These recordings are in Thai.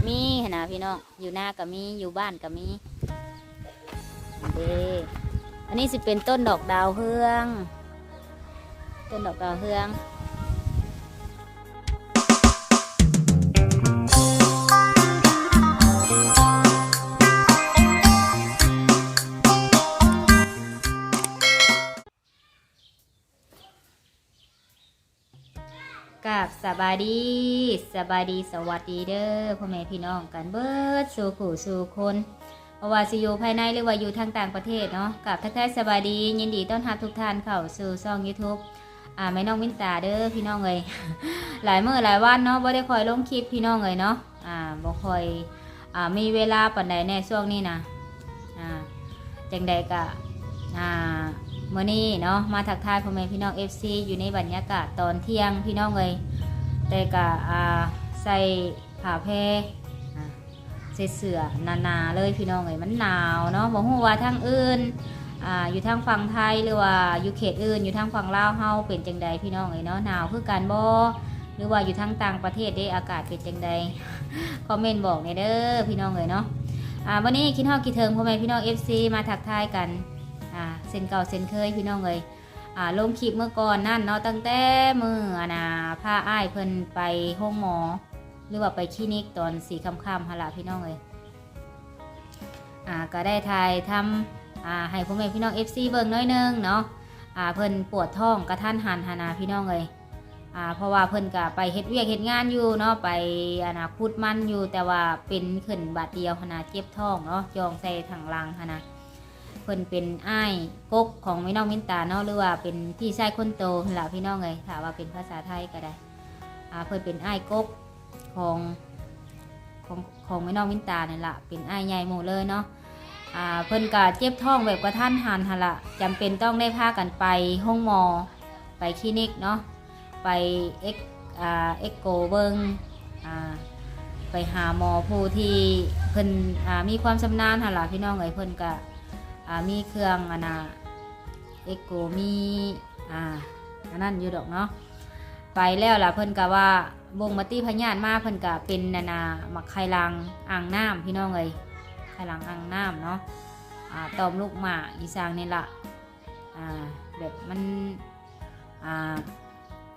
ก็มีนะพี่น้องอยู่หน้าก็มีอยู่บ้านก็มีเด้อันนี้สิเป็นต้นดอกดาวเฮือง ต้นดอกดาวเฮือง กับสบายดีสบายดีสวัสดีเด้อพ่อแม่พี่น้องกันเบิดสู่ผู้สู่คนเพราะว่าสิอยู่ภายในหรือว่าอยู่ทางต่างประเทศเนาะกับทักทายสบายดี ยินดีต้อนรับทุกท่านเข้าสู่ช่อง YouTube อ่าแม่น้องมินตาเด้อพี่น้องเอ้ยหลายเมื้อหลายวันเนาะบ่ได้คอยลงคลิปพี่น้องเอ้ยเนาะอ่าบ่คอยอ่ามีเวลาปานใดในช่วงนี้นะอ่าจังใดก็อ่า มื่อนี้เนาะมาทักทายพ่อแม่พี่น้อง FC อยู่ในบรรยากาศตอนเที่ยงพี่น้องเลยแต่ก็อ่าใส่ผ้าแพรใส่เสื้อหนาๆเลยพี่น้องเลยมันหนาวเนาะบอกว่าทางอื่นออยู่ทางฝั่งไทยหรือว่าอยู่เขตอื่นอยู่ทางฝั่งลาวเฮาเป็นจังใดพี่น้องเลยเนาะหนาวคือกันบ่หรือว่าอยู่ทางต่างประเทศได้อากาศเป็นจังใดคอมเมนต์บอกในอยเด้อพี่น้องเลยเนาะวันนี้คิดฮอดคิดเทิงพ่อแม่พี่น้อง FC มาทักทายกัน อ่าเส้นเก่าเส้นเคยพี่น้องเลยอ่าลงคลิปเมื่อก่อนนั่นเนาะตั้งแต่มืออะนะพาอ้ายเพิ่นไปห้องหมอ หรือว่าไปคลินิกตอนสีค่ำๆฮะละพี่น้องเลยอ่าก็ได้ถ่ายทำอ่าให้พ่อแม่พี่น้อง FC เบิ่งน้อยหนึงเนาะอ่าเพิ่นปวดท้องกระทันหันหานาพี่น้องเลยอ่าเพราะว่าเพิ่นก็ไปเฮ็ดเวียกเฮ็ดงานอยู่เนาะไปอนาคุดมันอยู่แต่ว่าเป็นขึ้นบาดเดียวหนนาเจ็บท้องเนาะจองใส่ถังลังหนนา เพิ่นเป็นอ้ายกกของแม่น้องมินตาเนาะหรือว่าเป็นพี่ชายคนโตนั่นล่ะพี่น้องเลยถามว่าเป็นภาษาไทยก็ได้อ่าเพิ่นเป็นอ้ายกกของของของแม่น้องมินตานี่นล่ะเป็นอ้ายใหญ่หมู่เลยเนาะอ่าเพิ่นก็เจ็บท้องแบบกระทันหันหั่นล่ะจำเป็นต้องได้พากันไปห้องหมอไปคลินิกเนาะไปเอ็กอ่าเอ็กโกเบิงอ่าไปหาหมอผู้ที่เพิ่นอ่ามีความชำนาญหั่นล่ะพี่น้องเอ้ยเพิ่นก็ มีเครื่องอันน่ะเอ็กโกมีอ่าอันนั้นอยู่ดอกเนาะไปแล้วล่ะเพิ่นก็ว่าบงมาตีพญานมาเพิ่นก็เป็นนานามักไข่ลังอ่างน้ำพี่น้องเลยไข่ลังอ่างน้ำเนาะอ่าตอมลูกหมาอีสางนี่ละอ่าแบบมันอ่า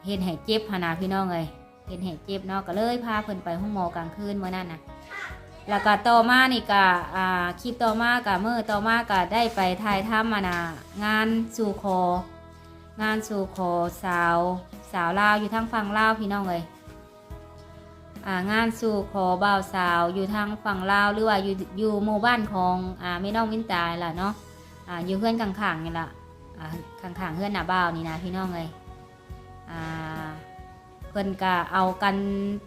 เห็นแห่เจ็บหนาพี่น้องเลยเห็นแห่เจ็บเนาะก็เลยพาเพิ่นไปห้องหมอกลางคืนเมื่อนั้นน่ะ แล้วก็ต่อมานี่ก็อ่าคลิปต่อมากับเมื่อต่อมาก็ได้ไปถ่ายทำมานะงานสู่คองานสู่คอสาวสาวลาวอยู่ทางฝั่งลาวพี่น้องเลยอ่างานสู่คอบ่าวสาวอยู่ทางฝั่งลาวหรือว่าอยู่อยู่หมู่บ้านของอ่าไม่น้องวินตายล่ะเนาะอ่าอยู่เพื่อนข้างๆนี่ล่ะอ่าข้างๆเพื่อนหน้าบ่าวนี่นะพี่น้องเลยอ่า เพิ่นก็เอากัน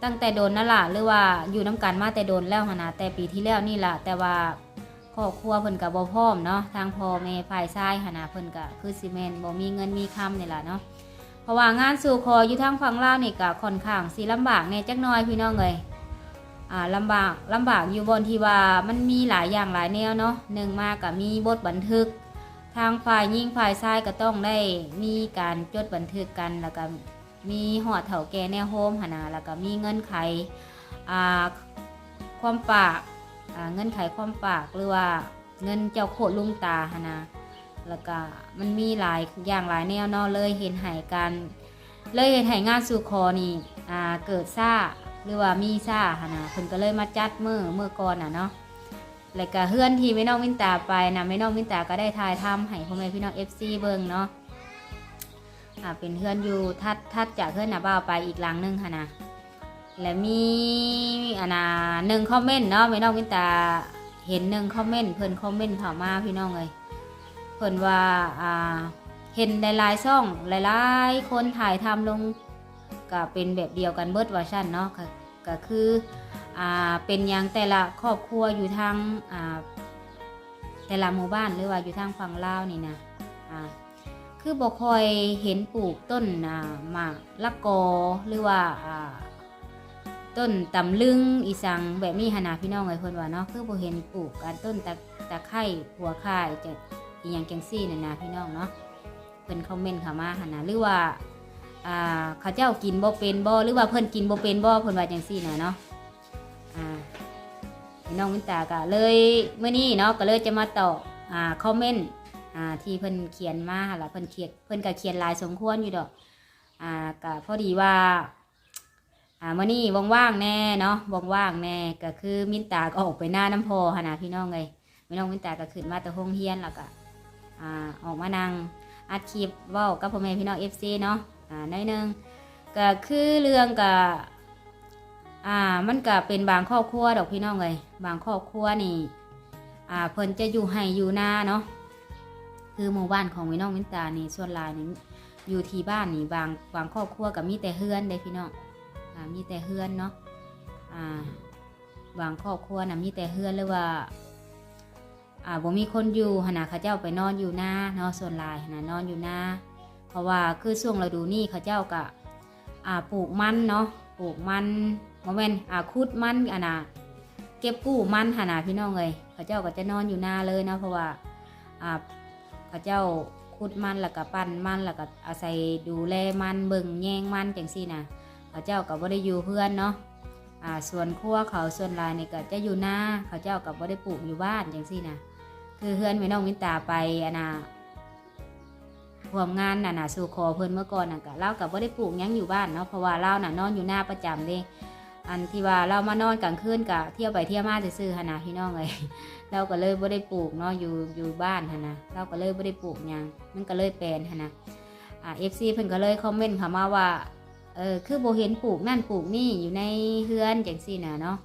ตั้งแต่โดนนั่นล่ะหรือว่าอยู่น้กันมาแต่โดนแล้วหนนะแต่ปีที่แล้วนี่ล่ะแต่ว่าครอบครัวเพิ่นก็บ่พร้อมเนาะทางพ่อแม่ฝ่ายชายหนนะเพิ่นก็คือสิแม่นบ่มีเงินมีคำนี่ล่ะเนาะเพราะว่างานสู่คออยู่ทางฝั่งลาวนี่ก็ค่อนข้างสิลำบากแหน่จักหน่อยพี่น้องเอ้ยอ่าลำบากลำบากอยู่บนที่ว่ามันมีหลายอย่างหลายแนวเนาะหนึ่งมาก็มีบทบันทึก ทางฝ่ายยิ่งฝ่ายชายก็ต้องได้มีการจดบันทึกกันแล้วก็ มีหอดเถาแก่แนวโฮมหนนาแล้วก็มีเงินไขความฝากเงินไขความฝากหรือว่าเงินเจ้าโคตรลุงตาหนนาแล้วก็มันมีหลายอย่างหลายแนวเนอเลยเห็นหายกันเลยเห็นหายงานสู่คอนี่เกิดซ่าหรือว่ามีซ่าหนนาเพิ่นก็เลยมาจัดมือเมื่อก่อนน่ะเนาะแล้วก็เฮือนที่ไม่น้องวินตาไปนะไม่น้องวินตาก็ได้ทายทำให้พ่อแม่พี่น้อง FC เบิ่งเนาะ อ่าเป็นเพื่อนอยู่ทัดทัดจากเพื่อนนะบ่าวไปอีกหลังหนึงค่ะนะและมีอันน่ะหนึ่งคอมเมนต์เนาะไม่น้องวินตาเห็นหนึ่งคอมเมนต์เพิ่นคอมเมนต์เข้ามาพี่น้องเลยเพิ่นว่าอ่าเห็นหลายๆช่องหลายๆ คนถ่ายทำลงก็เป็นแบบเดียวกันเบิร์ดวอร์ชันเนาะก็ก็คืออ่าเป็นอย่างแต่ละครอบครัวอยู่ทางอ่าแต่ละหมู่บ้านหรือว่าอยู่ทางฝั่งลาวนี่นะอ่า คือบ่คอยเห็นปลูกต้นอ่าหมากละกอหรือว่าอ่าต้นตำลึงอีสังแบบนี้หนนาพี่น้องไอ้เพิ่นว่าเนาะคือบ่เห็นปลูกการต้นตะตะไคร้หัวข่ายจะอีหยังจังซี่นั่นนะพี่น้องเนาะเพิ่นคอมเมนต์เข้ามาหนนะหรือว่าอ่าเขาเจ้ากินบ่เป็นบ่หรือว่าเพิ่นกินบ่เป็นบ่เพิ่นว่าจังซี่น่ะเนาะอ่าน้องวินตาก็เลยเมื่อนี้เนาะก็เลยจะมาตอบอ่าคอมเมนต์ อ่าที่เพิ่นเขียนมาแล่ะเพิ่นเขียนเพิ่นก็เขียนลายสมควรอยู่ดอกอ่าก็พอดีว่าอ่ามื่อนี้ว่างๆแน่เนาะว่างๆแน่ก็คือมินตาก็ออกไปหน้าน้ำพอหนนะพี่น้องเลยพี่น้องมินตาก็ขึ้นมาแต่ห้องเฮียนแล้วก็อ่าออกมานั่งอัดคลิปว้ากับพ่อแม่พี่น้อง FC เนาะอ่าน้อยหนึงก็คือเรื่องกับอ่ามันก็เป็นบางครอบครัวดอกพี่น้องเลยบางครอบครัวนี่อ่าเพิ่นจะอยู่ให้อยู่หน้าเนาะ คือหมู่บ้านของพี่น้องวินตานี่ส่วนลายนี่อยู่ที่บ้านนี่บางบางครอบครัวก็มีแต่เฮือนเด้พี่น้องอ่ามีแต่เฮือนเนาะอ่าบางครอบครัวน่ะมีแต่เฮือนหรือว่าอ่าบ่มีคนอยู่หนะเขาเจ้าไปนอนอยู่หน้าเนาะส่วนลายนะนอนอยู่หน้าเพราะว่าคือช่วงฤดูนี้เขาเจ้าก็อ่าปลูกมันเนาะปลูกมันโมเมนอ่าคุดมันอะนะเก็บกู้มันหนนาพี่น้องเลยเขาเจ้าก็จะนอนอยู่หน้าเลยนะเพราะว่าอ่า เขาเจ้าคุดมันแล้วก็ปั้นมันแล้วก็อาศัยดูแลมันเบิ่งแยงมันจังซี่นะเขาเจ้าก็บ่ได้อยู่เพื่อนเนาะอ่าส่วนครัวเขาส่วนลายนี่ก็จะอยู่หน้าเขาเจ้าก็บ่ได้ปลูกอยู่บ้านจังซี่นะคือเพื่อนพี่น้องมินตาไปอะนะร่วมงานน่ะนะสู่ขอเพิ่อนเมื่อก่อนน่ะก็เล่ากับว่าได้ปลูกยังอยู่บ้านเนาะเพราะว่าเล่าน่ะนอนอยู่หน้าประจำเด้ อันที่ว่าเรามานอนกลางคืนกะเที่ยวไปเที่ยวมาซื่อหนนะพี่น้องเลยเราก็เลยบ่ได้ปลูกเนาะอยู่อยู่บ้านนะเราก็เลยบ่ได้ปลูกยังมันก็เลยแปลนนะอ่า FC เพิ่นก็เลยคอมเมนต์เข้ามาว่าเออคือโบเห็นปลูกนั่นปลูกนี่อยู่ในเฮือนจังซี่นะเนาะ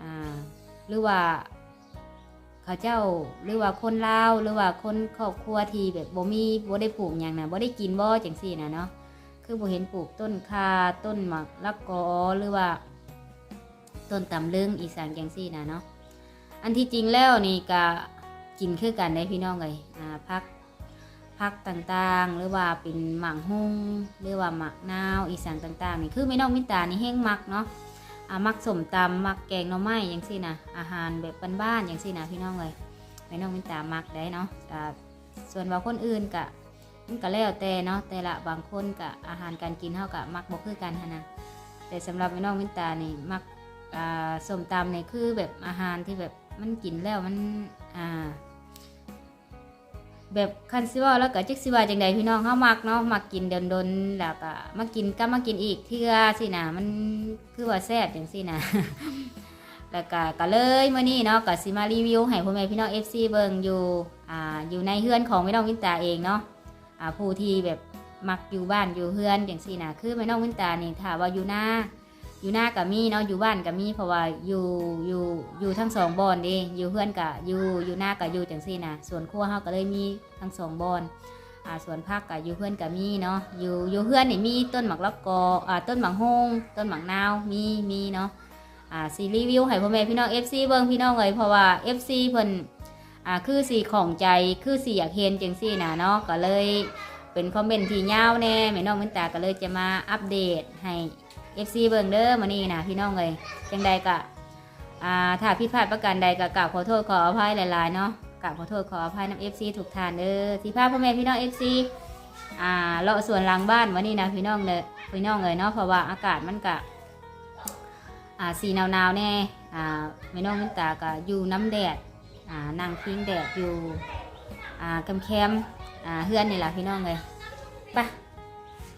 อ่าหรือว่าเขาเจ้าหรือว่าคนลาวหรือว่าคนครอบครัวที่แบบบ่มีบ่ได้ปลูกหยังนะบ่ได้กินบ่จังซี่นะเนาะคือโบเห็นปลูกต้นคาต้นหมักละกอหรือว่า ต้นตำลึงอีสานจังซี่นะเนาะอันที่จริงแล้วนี่ก็กินคือกันได้พี่น้องเลยอ่าพักพักต่างๆ หรือว่าเป็นหมากฮุ้งหรือว่าหมักนาวอีสานต่างๆนี่คือไม่น้องมิตานี่แห้งมักเนาะอ่ามักสมตำมักแกงหน่อไม้อย่างสินะอาหารแบบบ้านๆอย่างสินะพี่น้องเลยพี่น้องมินตามักได้เนาะอ่าส่วนว่าคนอื่นกะมันก็แล้วแต่เนาะแต่ละบางคนกะอาหารการกินเท่ากับมักบ่คือกันนะแต่สำหรับพี่น้องมินตานี่มัก สมตำนี่ยคือแบบอาหารที่แบบมันกินแล้วมันอ่าแบบคันซิว่าแล้วก็จักซิว่าจังใดพี่น้องเฮามักเนาะมักกินดนๆแล้วก็มากินก็มากินอีกเทื่อสินะมันคือว่าแซ่บจังซี่นะแล้วก็ก็เลยเมื้อนี้เนาะก็สิมารีวิวให้พ่อแม่พี่น้อง FC เบิงอยู่อ่าอยู่ในเฮือนของพี่น้องวินตาเองเนาะอ่าผู้ที่แบบมักอยู่บ้านอยู่เฮือนจังซี่นะคือแม่น้องวินตานี่ถ้าว่าอยู่หน้า อยู่หน้ากับมีเนาะอยู่บ้านกับมีเพราะว่าอยู่อยู่อยู่ทั้งสองบอนเด้อยู่เพื่อนกับอยู่อยู่หน้ากับอยู่จังซี่นะส่วนครัวเฮาก็เลยมีทั้งสองบอนอ่าส่วนภาคกับอยู่เพื่อนกับมีเนาะอยู่อยู่เพื่อนนี่มีต้นหมากละกออ่าต้นหมากฮงต้นหมากนาวมีมีเนาะอ่าซีรีวิวให้พ่อแม่พี่น้อง FC เบิ่งพี่น้องเลยเพราะว่า FC เพิ่นอ่าคือสีของใจคือสีอยากเห็นจังซี่นะเนาะก็เลยเป็นคอมเมนต์ที่ยาวแน่แม่น้องมินตาก็เลยจะมาอัปเดตให้ FC เบิ่งเด้อมานี่นะพี่น้องเลยจังใดกะอ่าถ้าผิดพลาดประการใดก็กราบขอโทษขออภัยหลายๆเนาะกราบขอโทษขออภัยน้ำ FC ถูกทานเด้อที่พาพ่อแม่พี่น้อง FC อ่าเลาะสวนหลังบ้านวันนี้นะพี่น้องเลยพี่น้องเลยเนาะเพราะว่าอากาศมันกะอ่าสีหนาวๆแน่อ่าพี่น้องมินตากะอยู่น้ำแดดอ่านั่งพิงแดดอยู่อ่าแคมๆอ่าเฮือนนี่แหละพี่น้องเลยไป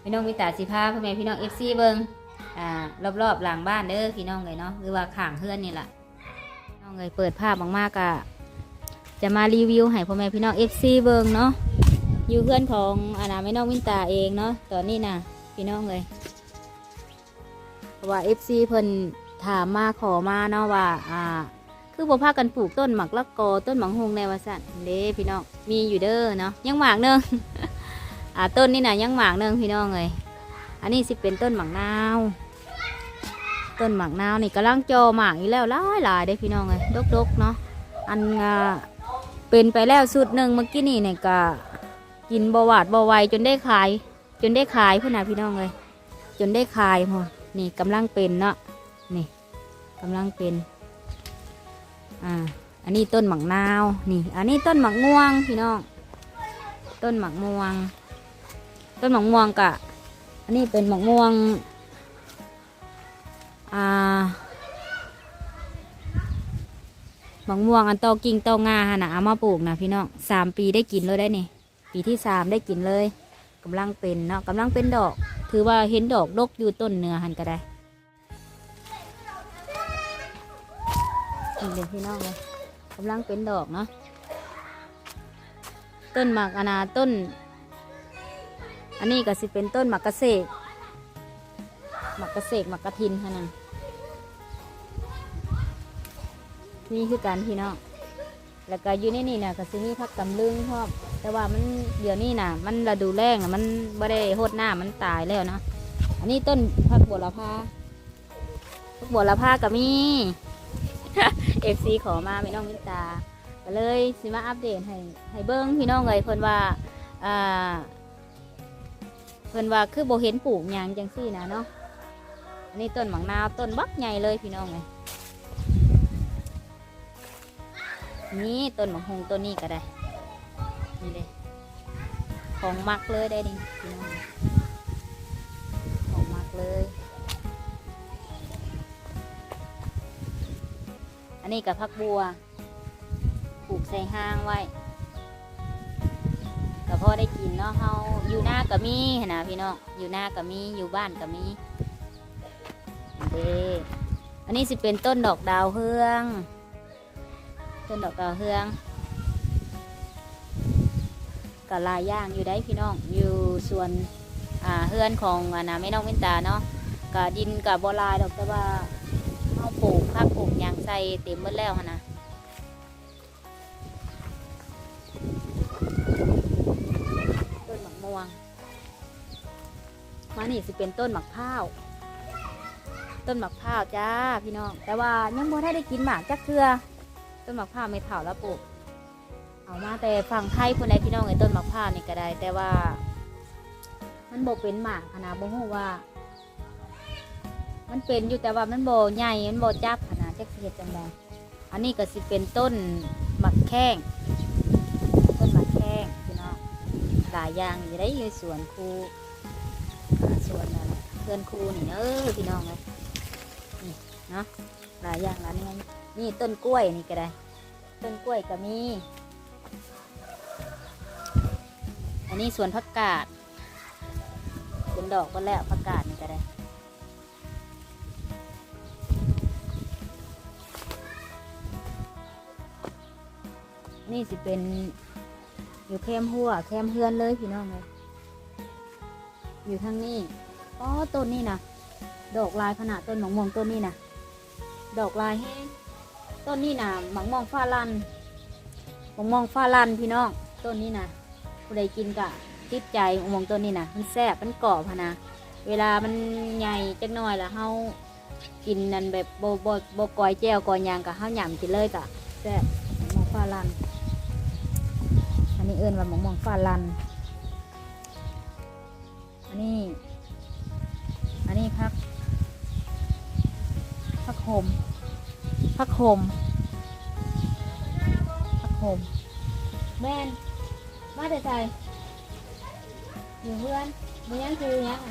พี่น้องมิตาสิพาพ่อแม่พี่น้อง FC เบิ่ง อ่ารอบๆหลังบ้านเด้อพี่น้องเลยเนาะหรือว่าข้างเพื่อนนี่แหละน้องเลยเปิดภาพมากๆกะจะมารีวิวให้พ่อแม่พี่น้อง FC เบิงเนาะอยู่เพื่อนของอาณาแม่น้องวินตาเองเนาะตอนนี้นะพี่น้องเลยเพราะว่า FC เพิ่นถามมาขอมาเนาะว่าอ่า คือบ่พากันปลูกต้นหมักละกอต้นหมักฮงในวาสันเด้พี่น้องมีอยู่เด้อเนาะยังหมากเนึงอ่าต้นนี่นะยังหมากเนึงพี่น้องเลย อันนี้สิเป็นต้นหมากนาว ต้นหมากนาวนี่กำลังโจหมากอีกแล้วหลายหลายได้พี่น้องเลยดกๆเนาะอันอ่าเป็นไปแล้วสุดหนึ่งเมื่อกี้นี่เนี่ยก็กินบหวาดบไหวจนได้ขาย จนได้ขายพุ่นนะพี่น้องเลยจนได้ขายพอนี่กำลังเป็นเนาะนี่กำลังเป็นอ่าอันนี้ต้นหมากนาวนี่ อันนี้ต้นหมากม่วงพี่น้อง ต้นหมากม่วง ต้นหมากม่วงกะ อันนี้เป็นมากม่วง อ่ามะม่วงอันโตกิ่งตงาหนนะเอามาปลูกนะพี่น้องสามปีได้กินเลยได้นี่ ปีที่สามได้กินเลยกำลังเป็นเนาะกำลังเป็นดอก ถือว่าเห็นดอกดกอยู่ต้นเนื้อหันก็ได้นี่เลยพี่น้องเลยกำลังเป็นดอกเนาะต้นหมากอนาต้น อันนี้ก็สิเป็นต้นหมากกระเสกหมากกระเสกหมากกระทินค่ะนะนี่คือการพี่น้องแล้วก็อยู่ในนี่นะก็สิมีพักกำลึงพร้อมแต่ว่ามันเดี๋ยวนี้นะมันฤดูแล้งน่ะมันไม่ได้โหดหน้ามันตายแล้วนะอันนี้ต้นพักบัวละพาพักบัวละพาก็มีเอฟซีขอมาไม่น้องมิตาก็เลยสิมาอัปเดตให้ให้เบิ้งพี่น้องเลยเพิ่นว่าอ่า เพิ่นว่าคือโบเห็นปลูกยางจังซี่นะเนาะอันนี้ต้นหมังนาวต้นบักใหญ่เลยพี่น้องเลยนี่ต้นหมะฮงต้นนี้ก็ได้นี่เลยของมักเลยได้ดิพี่น้องของมักเลย อันนี้กับพักบัวปลูกใส่ห้างไว้ ก็พอได้กินเนาะเฮาอยู่หน้าก็มีหั้นนะพี่น้องอยู่หน้าก็มีอยู่บ้านก็มีเด้อันนี้สิเป็นต้นดอกดาวเฮือง ต้นดอกดาวเฮืองก็ลายย่างอยู่ได้พี่น้องอยู่ส่วนอ่าเฮือนของอานาแม่น้องเว้นตาเนาะก็ดินกับบหลายดอกแต่ว่าเอาปลูกพักปลูกยางใส่เต็มหมดแล้วนะ ม่วง มานี่สิเป็นต้นหมักข้าว ต้นหมักข้าวจ้าพี่น้อง แต่ว่ายังบ่ได้ได้กินหมากจักเทือต้นหมะพร้าวไม่เถาแล้วปลูก เอามาแต่ฝั่งไทยคนใดพี่น้องไอ้ต้นหมะพร้าวนี่ก็ได้ แต่ว่า มันโบเป็นหมากขนาดบ่ฮู้ว่า มันเป็นอยู่แต่ว่ามันโบใหญ่ มันโบจับขนาดจักเฮ็ดจังไดอันนี้ก็สิเป็นต้นหมักแข้ง หลายอย่างอยู่ได้อยู่สวนครูสวนเพื่อนครูนี่เออพี่น้องเลยนี่เนาะหลายอย่างหลายอย่างนี่ต้นกล้วยนี่ก็ได้ ต้นกล้วยก็มี อันนี้สวนผักกาดเป็นดอกก็แล้วผักกาดนี่ก็ได้นี่สิเป็น อยู่แคมหัวแคมเฮือนเลยพี่น้องเลยอยู่ทางนี้อ๋อต้นนี่นะดอกลายขนาดต้นหมองม่วงต้นนี่นะดอกลายแห้งต้นนี้นะหมังมองฟ้าลันหมังมองฟ้าลันพี่น้องต้นนี้นะผู้ใดกินกะติดใจหมังมองต้นนี้นะมันแซ่บมันกรอบพะนะเวลามันใหญ่จักหน่อยล้วเฮากินนั่นแบบโบโบโบกอยแจวกอยยางกะเฮาหยำกินเลยกะแซ่บหมังมองฟ้าลัน นนี้เอิ้นว่าหมังมองฟ้าลัน อันนี้ อันนี้พักพักโฮมพักโฮมพักโฮมแม่นมาแต่ใจอยู่เพื่อนมียังคือยัง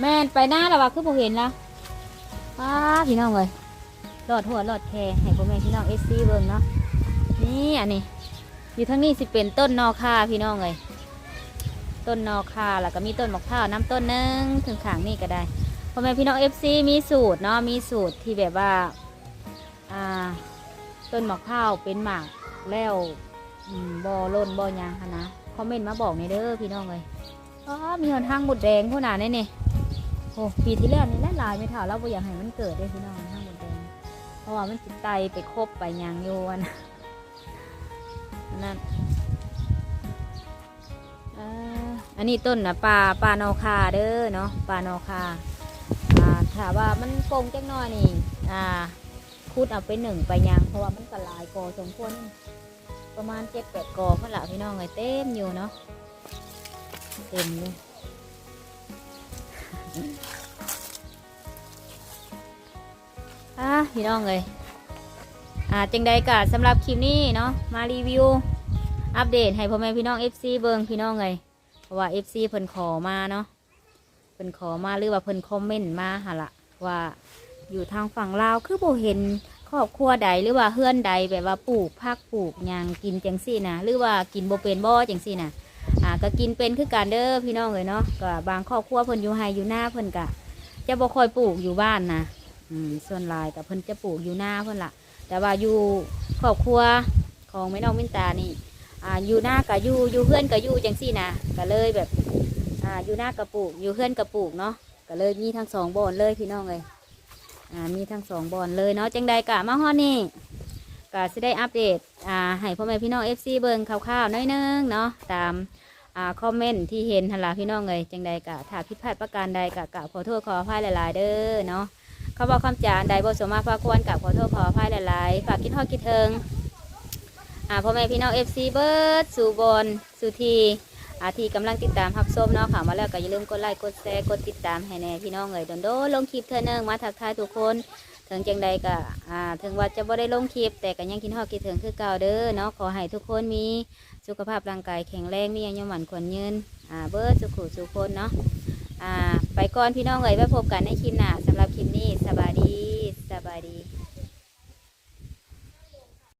แม่นไปหน้าแล้ววะคือผมเห็นแล้วป้าพี่น้องเลยหลอดหัวหลอดแคร์ให้พ่อแม่พี่น้องเอสซีเบิ่งเนาะ นี่อันนี้ อยู่ทั้งนี้สิเป็นต้นนอค่าพี่น้องเลยต้นนอค่าแล้วก็มีต้นมะพร้าวน้ำต้นหนึงถึงขางนี่ก็ได้พ่อแม่พี่น้องเอฟซีมีสูตรเนาะมีสูตรที่แบบว่าอ่า ต้นหมากข้าวเป็นหมากแล้วอืมบอล่นบอยางคะนะคอมเมนต์มาบอกในเด้อพี่น้องเลยอ๋อมีหนทางหมดแดงพวกนั้นนี่โอ้ปีที่แล้วนี่และลายไม่เท่าเราบ่อยากให้มันเกิดเลยพี่น้องทางหมดแดงเพราะว่ามันสิไตไปครบไปยางโยน นั่นอันนี้ต้นนะปลาปลานอคาเด้อเนาะปลานอคาถามว่ามันโกงจักหน้อยนี่ อ่าคูดเอาไปหนึ่งไปยัง เพราะว่ามันก็หลายกอสมควรประมาณเจ็ดแปดกอเพื่อนละพี่น้องไงเต็มอยู่เนาะเต็มเลยอะพี่น้องเลย อ่าจังใดกะสำหรับคลิปนี้เนาะมารีวิว อัปเดตให้พ่อแม่พี่น้อง FC เบิงพี่น้องเลยเพราะว่า FC เพิ่นขอมาเนาะเพิ่นขอมาหรือว่าเพิ่นคอมเมนต์มาหะละว่าอยู่ทางฝั่งลาวคือโบเห็นครอบครัวใดหรือว่าเฮือนใดแบบว่าปลูกผักปลูกหยังกินจังซี่นะหรือว่ากินโบเป็นบ่จังซี่นะอ่าก็กินเป็นคือการเด้อพี่น้องเลยเนาะก็บางครอบครัวเพิ่นอยู่ไฮอยู่หน้าเพิ่นก็จะบ่ค่อยปลูกอยู่บ้านนะอืมส่วนหลายก็เพิ่นจะปลูกอยู่หน้าเพิ่นล่ะ แต่ว่าอยู่ครอบครัวของแม่น้องมินตานี่อ่าอยู่หน้าก็อยู่อยู่เพื่อนก็อยู่จังซี่นะก็เลยแบบอ่าอยู่หน้าก็ปลูกอยู่เพื่อนก็ปลูกเนาะก็เลยมีทั้งสองบอนเลยพี่น้องเลยอ่ามีทั้งสองบอลเลยเนาะจังใดกะมาฮอดนี่กะสิได้อัปเดตอ่าให้พ่อแม่พี่น้อง FC เบิ่งคร่าวๆน้อยนึงเนาะตามอ่าคอมเมนต์ที่เห็นหันละพี่น้องเลยจังใดกะถ้าผิดพลาดประการใดกะกะขอโทษขออภัยหลายๆเด้อเนาะ ขาบอกคำจานใดบสมมาพาควรกะขอโทษขออภัยหลายๆ ฝากคิดฮอดคิดเทิงอ่าพ่อแม่พี่น้อง FC เบิร์ดสู่บอลสู่ทีอาทีกำลังติดตามรับชมเนาะค่ะมาแล้วก็อย่าลืมกดไลค์กดแชร์กดติดตามให้แน่พี่น้องเลยโดนโดลงคลิปเธอเนึงมาทักทายทุกคนถึงจังใดก็อ่าถึงว่าจะบ่ได้ลงคลิป แต่ก็ยังคิดฮอดคิดถึงคือเก่าเด้อเนาะขอให้ทุกคนมีสุขภาพร่างกายแข็งแรงมีอายุหมันควรยืนอ่าเบิร์ดสุขุสุขคนเนาะ อ่า ไปก่อนพี่น้องเอ๋ยไว้พบกันในคลิปหน้าสำหรับคลิปนี้สบายดีสบายดี